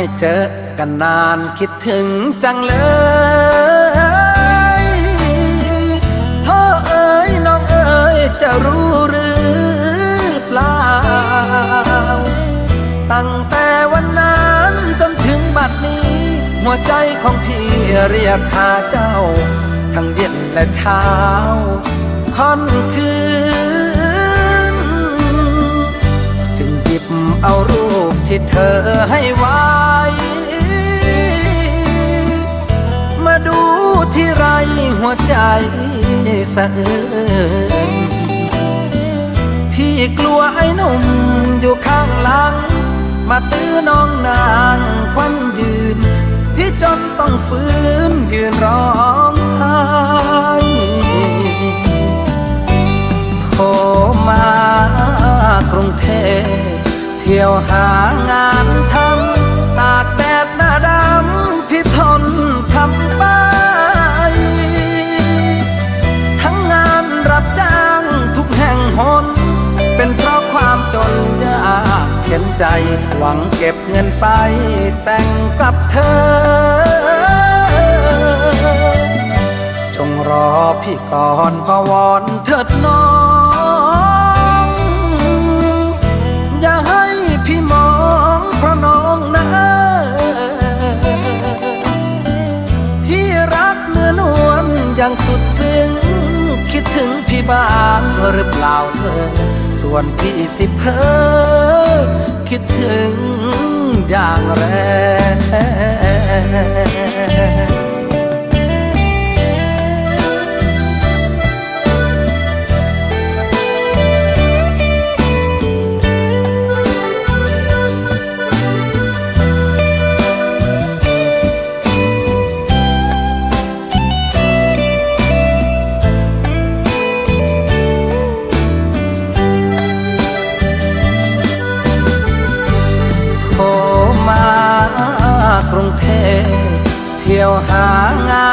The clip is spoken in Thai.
ไม่เจอกันนานคิดถึงจังเลยโท่อเอ๋ยน้องเอ๋ยจะรู้หรือเปล่า ตั้งแต่วันนั้นจนถึงบัดนี้ หัวใจของพี่เรียกหาเจ้า ทั้งเย็นและเช้าค่อนคืน บเอารูปที่เธอให้ไว้ มาดูที่ไรหัวใจสะอื้นพี่กลัวไอ้หนุ่มอยู่ข้างหลัง มาตื้อน้องนางควันยืน พี่จนต้องฟื้นยืนรอ ที่ยวหางานทำตากแดดหน้าดำพี่ทนทำไป ทั้งงานรับจ้างทุกแห่งหน เป็นเพราะความจนยากเข็นใจ หวังเก็บเงินไป แต่งกับเธอ จงรอพี่ก่อนพวอนเถิดน้อง บ้างหรือเปล่าเธอ ส่วนพี่สิเพอคิดถึงอย่างแรง เที่ยวหางา